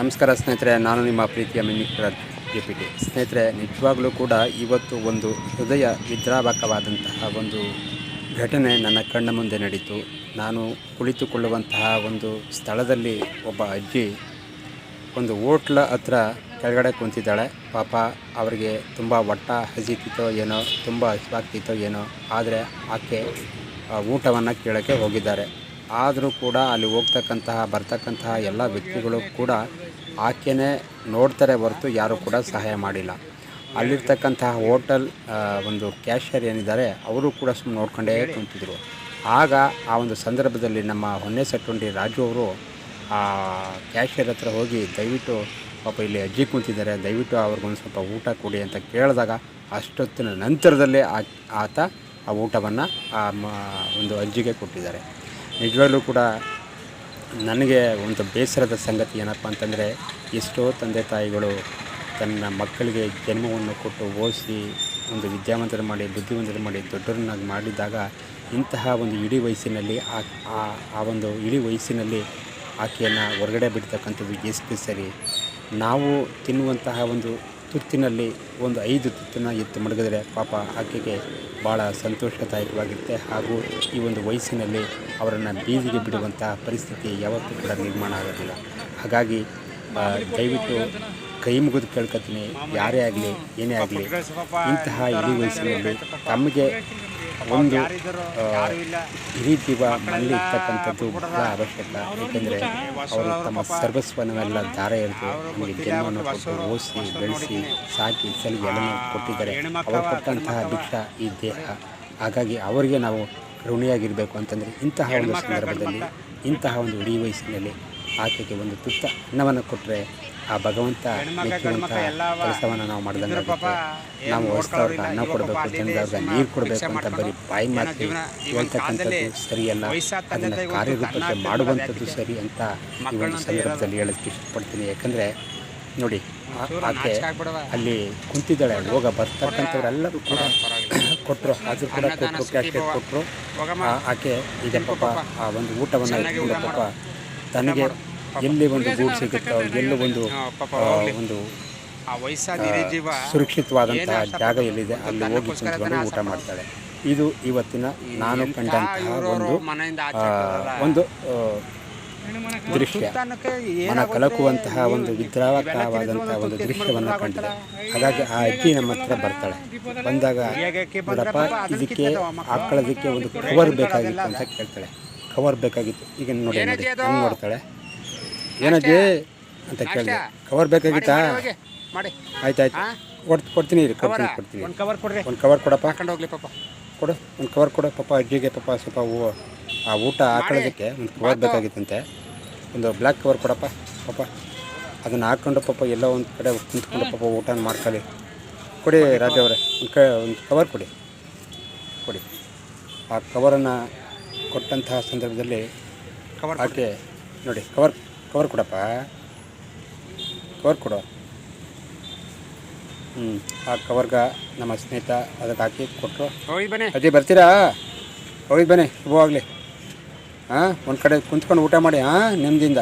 ನಮಸ್ಕಾರ ಸ್ನೇಹಿತರೆ, ನಾನು ನಿಮ್ಮ ಪ್ರೀತಿಯ ಮಿಮಿಕ್ರ ಜೆ ಸ್ನೇಹಿತರೆ, ನಿಜವಾಗ್ಲೂ ಕೂಡ ಇವತ್ತು ಒಂದು ಹೃದಯ ವಿದ್ರಾವಕವಾದಂತಹ ಒಂದು ಘಟನೆ ನನ್ನ ಕಣ್ಣ ಮುಂದೆ ನಡೀತು. ನಾನು ಕುಳಿತುಕೊಳ್ಳುವಂತಹ ಒಂದು ಸ್ಥಳದಲ್ಲಿ ಒಬ್ಬ ಅಜ್ಜಿ ಒಂದು ಹೋಟ್ಲ ಹತ್ರ ಕೆಳಗಡೆ ಕುಂತಿದ್ದಾಳೆ. ಪಾಪ, ಅವರಿಗೆ ತುಂಬ ಒಟ್ಟ ಹಸಿತಿತ್ತೋ ಏನೋ, ತುಂಬ ಹಸಿವಾಗ್ತಿತ್ತೋ ಏನೋ, ಆದರೆ ಆಕೆ ಊಟವನ್ನು ಕೇಳೋಕ್ಕೆ ಹೋಗಿದ್ದಾರೆ. ಆದರೂ ಕೂಡ ಅಲ್ಲಿ ಹೋಗ್ತಕ್ಕಂತಹ, ಬರ್ತಕ್ಕಂತಹ ಎಲ್ಲ ವ್ಯಕ್ತಿಗಳು ಕೂಡ ಆಕೆನೇ ನೋಡ್ತಾರೆ ಹೊರತು ಯಾರೂ ಕೂಡ ಸಹಾಯ ಮಾಡಿಲ್ಲ. ಅಲ್ಲಿರ್ತಕ್ಕಂತಹ ಹೋಟೆಲ್ ಒಂದು ಕ್ಯಾಶಿಯರ್ ಏನಿದ್ದಾರೆ, ಅವರು ಕೂಡ ಸುಮ್ಮನೆ ನೋಡ್ಕೊಂಡೇ ಕುಂತಿದ್ರು. ಆಗ ಆ ಒಂದು ಸಂದರ್ಭದಲ್ಲಿ ನಮ್ಮ ಹೊನ್ನೆ ಸಟ್ಟುಂಡಿ ರಾಜು ಅವರು, ಆ, ಕ್ಯಾಶಿಯರ್ ಹತ್ರ ಹೋಗಿ ದಯವಿಟ್ಟು ಪಾಪ ಇಲ್ಲಿ ಅಜ್ಜಿ ಕುಂತಿದ್ದಾರೆ, ದಯವಿಟ್ಟು ಅವ್ರಿಗೊಂದು ಸ್ವಲ್ಪ ಊಟ ಕೊಡಿ ಅಂತ ಕೇಳಿದಾಗ ಅಷ್ಟೊತ್ತಿನ ನಂತರದಲ್ಲೇ ಆತ ಆ ಊಟವನ್ನು ಆ ಒಂದು ಅಜ್ಜಿಗೆ ಕೊಟ್ಟಿದ್ದಾರೆ. ನಿಜವಾಗ್ಲೂ ಕೂಡ ನನಗೆ ಒಂದು ಬೇಸರದ ಸಂಗತಿ ಏನಪ್ಪ ಅಂತಂದರೆ, ಎಷ್ಟೋ ತಂದೆ ತಾಯಿಗಳು ತನ್ನ ಮಕ್ಕಳಿಗೆ ಜನ್ಮವನ್ನು ಕೊಟ್ಟು ಓದಿಸಿ, ಒಂದು ವಿದ್ಯಾವಂತರು ಮಾಡಿ, ಬುದ್ಧಿವಂತರ ಮಾಡಿ ದೊಡ್ಡರನ್ನಾಗಿ ಮಾಡಿದಾಗ ಇಂತಹ ಒಂದು ಇಡೀ ವಯಸ್ಸಿನಲ್ಲಿ ಆ ಒಂದು ಇಡೀ ವಯಸ್ಸಿನಲ್ಲಿ ಆಕೆಯನ್ನು ಹೊರಗಡೆ ಬಿಡ್ತಕ್ಕಂಥದ್ದು ಎಷ್ಟು ಸರಿ. ನಾವು ತಿನ್ನುವಂತಹ ಒಂದು ತುತ್ತಿನಲ್ಲಿ ಒಂದು ಐದು ತುತ್ತಿನ ಎತ್ತು ಮಡಗಿದ್ರೆ ಪಾಪ ಆಕೆಗೆ ಭಾಳ ಸಂತೋಷದಾಯಕವಾಗಿರುತ್ತೆ. ಹಾಗೂ ಈ ಒಂದು ವಯಸ್ಸಿನಲ್ಲಿ ಅವರನ್ನು ಬೀದಿಗೆ ಬಿಡುವಂತಹ ಪರಿಸ್ಥಿತಿ ಯಾವತ್ತೂ ಕೂಡ ನಿರ್ಮಾಣ ಆಗೋದಿಲ್ಲ. ಹಾಗಾಗಿ ದಯವಿಟ್ಟು ಕೈ ಮುಗಿದು ಕೇಳ್ಕೊತೀನಿ. ಯಾರೇ ಆಗಲಿ, ಏನೇ ಆಗಲಿ, ಇಂತಹ ಇಡೀ ವಯಸ್ಸಿನಲ್ಲಿ ತಮಗೆ ಒಂದು ರೀತಿ ಮನೇಲಿ ಇರ್ತಕ್ಕಂಥದ್ದು ಬಹಳ ಅವಶ್ಯಕ. ಏಕೆಂದರೆ ಅವರು ತಮ್ಮ ಸರ್ವಸ್ವನವೆಲ್ಲ ದಾರ ಇರ್ತದೆ ನಮಗೆ ಜನ್ಮವನ್ನು ಕೊಟ್ಟು ಓದಿಸಿ ಬೆಳೆಸಿ ಸಾಕಿ ಸಲಿಗೆ ಎಲ್ಲ ಕೊಟ್ಟಿದ್ದಾರೆ. ಅವರು ಕೊಟ್ಟಂತಹ ಭಿಕ್ಷ ಈ ದೇಹ. ಹಾಗಾಗಿ ಅವರಿಗೆ ನಾವು ಋಣಿಯಾಗಿರಬೇಕು ಅಂತಂದರೆ ಇಂತಹ ಒಂದು ಸಂದರ್ಭದಲ್ಲಿ ಇಂತಹ ಒಂದು ಇಡೀ ವಯಸ್ಸಿನಲ್ಲಿ ಆಕೆಗೆ ಒಂದು ತುತ್ತ ಅನ್ನವನ್ನು ಕೊಟ್ಟರೆ ಆ ಭಗವಂತ ಮೆಚ್ಚುವಂಥ ಕೆಲಸವನ್ನು ನಾವು ಮಾಡಿದಂಗೆ. ನಾವು ಹೊಸದವ್ರಿಗೆ ಅನ್ನ ಕೊಡಬೇಕು ಜನದವ್ರಿಗೆ ನೀರು ಕೊಡಬೇಕು ಅಂತ ಬರೀ ಬಾಯಿ ಮಾತು ಹೇಳ್ತಕ್ಕಂಥದ್ದು ಸರಿಯಲ್ಲ ಅದನ್ನು ಕಾರ್ಯರೂಪಕ್ಕೆ ಮಾಡುವಂಥದ್ದು ಸರಿ ಅಂತ ಈ ಒಂದು ಸಂದರ್ಭದಲ್ಲಿ ಹೇಳೋಕ್ಕೆ ಇಷ್ಟಪಡ್ತೀನಿ. ಯಾಕಂದರೆ ನೋಡಿ ಆಕೆ ಅಲ್ಲಿ ಕುಂತಿದ್ದಾಳೆ ಹೋಗ ಬರ್ತಕ್ಕಂಥವ್ರೆಲ್ಲರೂ ಕೂಡ ಕೊಟ್ಟರು ಅದು ಕೂಡ ಕೊಟ್ಟರು ಕ್ಯಾಶ್ ಕೊಟ್ಟರು ಆಕೆ ಈಗ ಪಾಪ ಆ ಒಂದು ಊಟವನ್ನು ಪಾಪ ತನಗೆ ಎಲ್ಲಿ ಒಂದು ಗೂಡು ಸಿಗುತ್ತೋ ಎಲ್ಲಿ ಒಂದು ಒಂದು ಸುರಕ್ಷಿತವಾದಂತಹ ಜಾಗ ಎಲ್ಲಿದೆ ಅಲ್ಲಿ ಹೋಗಿ ಕುಂತ್ಕೊಂಡು ಊಟ ಮಾಡ್ತಾಳೆ ಇದು ಇವತ್ತಿನ ನಾನು ಕಂಡಂತಹ ಒಂದು ಒಂದು ದೃಶ್ಯ. ಮನ ಕಲಕುವಂತಹ ಒಂದು ವಿದ್ರಾವಕವಾದಂತಹ ಒಂದು ದೃಶ್ಯವನ್ನು ಕಂಡಿದೆ. ಹಾಗಾಗಿ ಆ ಅಜ್ಜಿ ನಮ್ಮ ಹತ್ರ ಬರ್ತಾಳೆ. ಬಂದಾಗ ನೋಡಪ್ಪ ಇದಕ್ಕೆ ಆಕಳದಕ್ಕೆ ಒಂದು ಕವರ್ ಬೇಕಾಗಿತ್ತು ಅಂತ ಕೇಳ್ತಾಳೆ. ಕವರ್ ಬೇಕಾಗಿತ್ತು. ಈಗ ನೋಡಿ ನೋಡಿ. ನೋಡ್ತಾಳೆ? ಏನಜ್ಜಿ ಅಂತ ಕೇಳಿದೆ. ಕವರ್ ಬೇಕಾಗಿತ್ತಾ? ಮಾಡಿ, ಆಯ್ತು ಮಾಡಿ. ಆಯ್ತಾಯ್ತು. ಕೊಡ್ ಕೊಡ್ತೀನಿ ಕವರ ಕೊಡ್ತೀನಿ ಕೊಡ್ತೀನಿ. ಒಂದು ಕವರ್ ಕೊಡ್ರಿ. ಒಂದು ಕವರ್ ಕೊಡಪ್ಪ. ಹಾಕೊಂಡು ಹೋಗ್ಲಿ ಪಾಪ. ಕೊಡು ಒಂದು ಕವರ್ ಕೊಡು. ಪಾಪ ಅಜ್ಜಿಗೆ ಪಾಪ ಸ್ವಲ್ಪ ಹೂವು ಆ ಊಟ ಹಾಕೊಳ್ಳೋದಕ್ಕೆ ಒಂದು ಕವರ್ ಬೇಕಾಗಿತ್ತಂತೆ. ಒಂದು ಬ್ಲ್ಯಾಕ್ ಕವರ್ ಕೊಡಪ್ಪ ಪಾಪ. ಅದನ್ನು ಹಾಕ್ಕೊಂಡು ಪಾಪ ಎಲ್ಲೋ ಒಂದು ಕಡೆ ಕುಂತ್ಕೊಂಡು ಪಾಪ ಊಟ ಮಾಡ್ಕೊಳ್ಳಿ. ಕೊಡಿ ರಾಜ ಅವರೇ ಒಂದು ಕ ಒಂದು ಕವರ್ ಕೊಡಿ. ಕೊಡಿ. ಆ ಕವರನ್ನು ಕೊಟ್ಟಂತಹ ಸಂದರ್ಭದಲ್ಲಿ ಕವರ್ ಹಾಕಿ ನೋಡಿ ಕವರ್ ಕವರ್ ಕೊಡಪ್ಪ. ಕವರ್ ಕೊಡು. ಹ್ಞೂ ಆ ಕವರ್ಗೆ ನಮ್ಮ ಸ್ನೇಹಿತ ಅದಕ್ಕೆ ಹಾಕಿ ಕೊಟ್ಟರು ಹೋಗಿ ಬನ್ನಿ. ಅಜ್ಜಿ ಬರ್ತೀರಾ? ಹೋಗಿ ಬನ್ನಿ ಶುಭವಾಗಲಿ. ಹಾಂ ಒಂದು ಕಡೆ ಕುಂತ್ಕೊಂಡು ಊಟ ಮಾಡಿ ಹಾಂ ನೆಮ್ಮದಿಯಿಂದ.